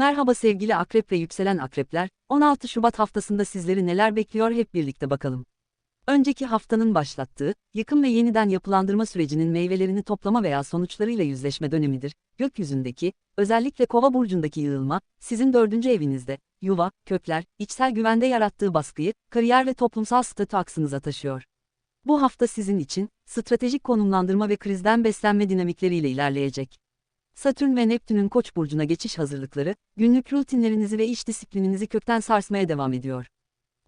Merhaba sevgili akrep ve yükselen akrepler, 16 Şubat haftasında sizleri neler bekliyor hep birlikte bakalım. Önceki haftanın başlattığı, yıkım ve yeniden yapılandırma sürecinin meyvelerini toplama veya sonuçlarıyla yüzleşme dönemidir. Gökyüzündeki, özellikle kova burcundaki yığılma, sizin dördüncü evinizde, yuva, kökler, içsel güvende yarattığı baskıyı, kariyer ve toplumsal statü aksınıza taşıyor. Bu hafta sizin için, stratejik konumlandırma ve krizden beslenme dinamikleriyle ilerleyecek. Satürn ve Neptün'ün Koç burcuna geçiş hazırlıkları, günlük rutinlerinizi ve iş disiplininizi kökten sarsmaya devam ediyor.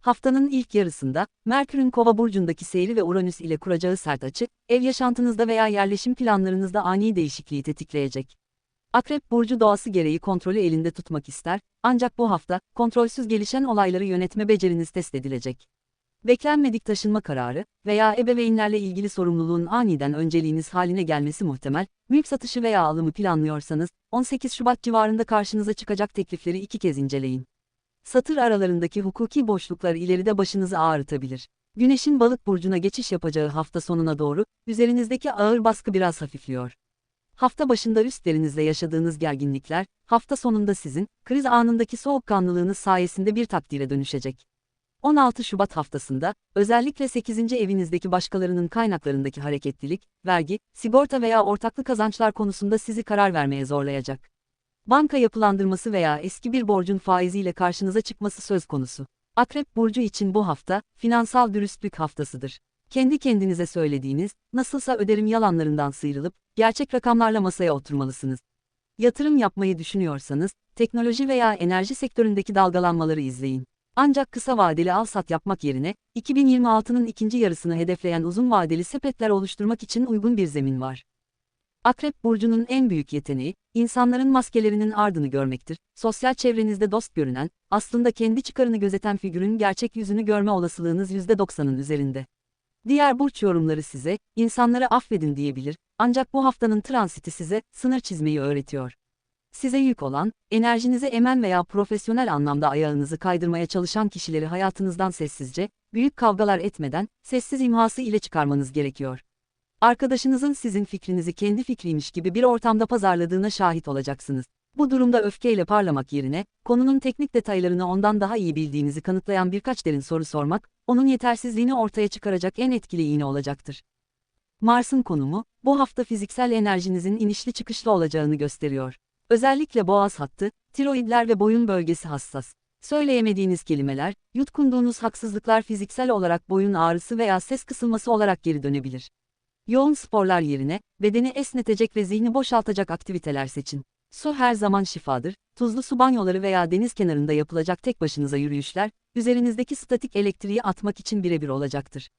Haftanın ilk yarısında, Merkür'ün Kova burcundaki seyri ve Uranüs ile kuracağı sert açı, ev yaşantınızda veya yerleşim planlarınızda ani değişikliği tetikleyecek. Akrep burcu doğası gereği kontrolü elinde tutmak ister, ancak bu hafta, kontrolsüz gelişen olayları yönetme beceriniz test edilecek. Beklenmedik taşınma kararı veya ebeveynlerle ilgili sorumluluğun aniden önceliğiniz haline gelmesi muhtemel, mülk satışı veya alımı planlıyorsanız, 18 Şubat civarında karşınıza çıkacak teklifleri iki kez inceleyin. Satır aralarındaki hukuki boşluklar ileride başınızı ağrıtabilir. Güneşin balık burcuna geçiş yapacağı hafta sonuna doğru, üzerinizdeki ağır baskı biraz hafifliyor. Hafta başında üstlerinizle yaşadığınız gerginlikler, hafta sonunda sizin, kriz anındaki soğukkanlılığınız sayesinde bir takdire dönüşecek. 16 Şubat haftasında, özellikle 8. evinizdeki başkalarının kaynaklarındaki hareketlilik, vergi, sigorta veya ortaklı kazançlar konusunda sizi karar vermeye zorlayacak. Banka yapılandırması veya eski bir borcun faiziyle karşınıza çıkması söz konusu. Akrep burcu için bu hafta, finansal dürüstlük haftasıdır. Kendi kendinize söylediğiniz, nasılsa öderim yalanlarından sıyrılıp, gerçek rakamlarla masaya oturmalısınız. Yatırım yapmayı düşünüyorsanız, teknoloji veya enerji sektöründeki dalgalanmaları izleyin. Ancak kısa vadeli al-sat yapmak yerine, 2026'nın ikinci yarısını hedefleyen uzun vadeli sepetler oluşturmak için uygun bir zemin var. Akrep burcunun en büyük yeteneği, insanların maskelerinin ardını görmektir. Sosyal çevrenizde dost görünen, aslında kendi çıkarını gözeten figürün gerçek yüzünü görme olasılığınız %90'ın üzerinde. Diğer burç yorumları size, insanları affedin diyebilir, ancak bu haftanın transiti size, sınır çizmeyi öğretiyor. Size yük olan, enerjinizi emen veya profesyonel anlamda ayağınızı kaydırmaya çalışan kişileri hayatınızdan sessizce, büyük kavgalar etmeden, sessiz imhası ile çıkarmanız gerekiyor. Arkadaşınızın sizin fikrinizi kendi fikriymiş gibi bir ortamda pazarladığına şahit olacaksınız. Bu durumda öfkeyle parlamak yerine, konunun teknik detaylarını ondan daha iyi bildiğinizi kanıtlayan birkaç derin soru sormak, onun yetersizliğini ortaya çıkaracak en etkili iğne olacaktır. Mars'ın konumu, bu hafta fiziksel enerjinizin inişli çıkışlı olacağını gösteriyor. Özellikle boğaz hattı, tiroidler ve boyun bölgesi hassas. Söyleyemediğiniz kelimeler, yutkunduğunuz haksızlıklar fiziksel olarak boyun ağrısı veya ses kısılması olarak geri dönebilir. Yoğun sporlar yerine, bedeni esnetecek ve zihni boşaltacak aktiviteler seçin. Su her zaman şifadır, tuzlu su banyoları veya deniz kenarında yapılacak tek başınıza yürüyüşler, üzerinizdeki statik elektriği atmak için birebir olacaktır.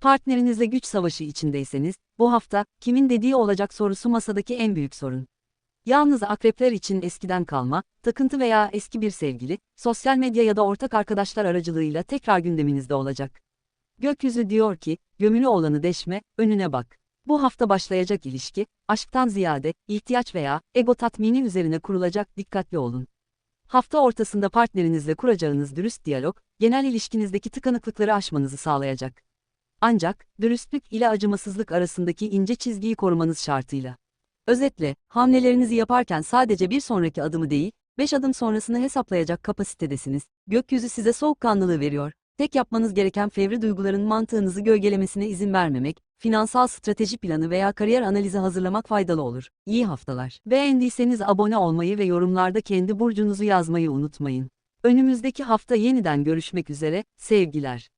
Partnerinizle güç savaşı içindeyseniz, bu hafta, kimin dediği olacak sorusu masadaki en büyük sorun. Yalnız akrepler için eskiden kalma, takıntı veya eski bir sevgili, sosyal medya ya da ortak arkadaşlar aracılığıyla tekrar gündeminizde olacak. Gökyüzü diyor ki, gömülü olanı deşme, önüne bak. Bu hafta başlayacak ilişki, aşktan ziyade, ihtiyaç veya ego tatmini üzerine kurulacak, dikkatli olun. Hafta ortasında partnerinizle kuracağınız dürüst diyalog, genel ilişkinizdeki tıkanıklıkları aşmanızı sağlayacak. Ancak, dürüstlük ile acımasızlık arasındaki ince çizgiyi korumanız şartıyla. Özetle, hamlelerinizi yaparken sadece bir sonraki adımı değil, beş adım sonrasını hesaplayacak kapasitedesiniz. Gökyüzü size soğukkanlılığı veriyor. Tek yapmanız gereken fevri duyguların mantığınızı gölgelemesine izin vermemek, finansal strateji planı veya kariyer analizi hazırlamak faydalı olur. İyi haftalar. Beğendiyseniz abone olmayı ve yorumlarda kendi burcunuzu yazmayı unutmayın. Önümüzdeki hafta yeniden görüşmek üzere, sevgiler.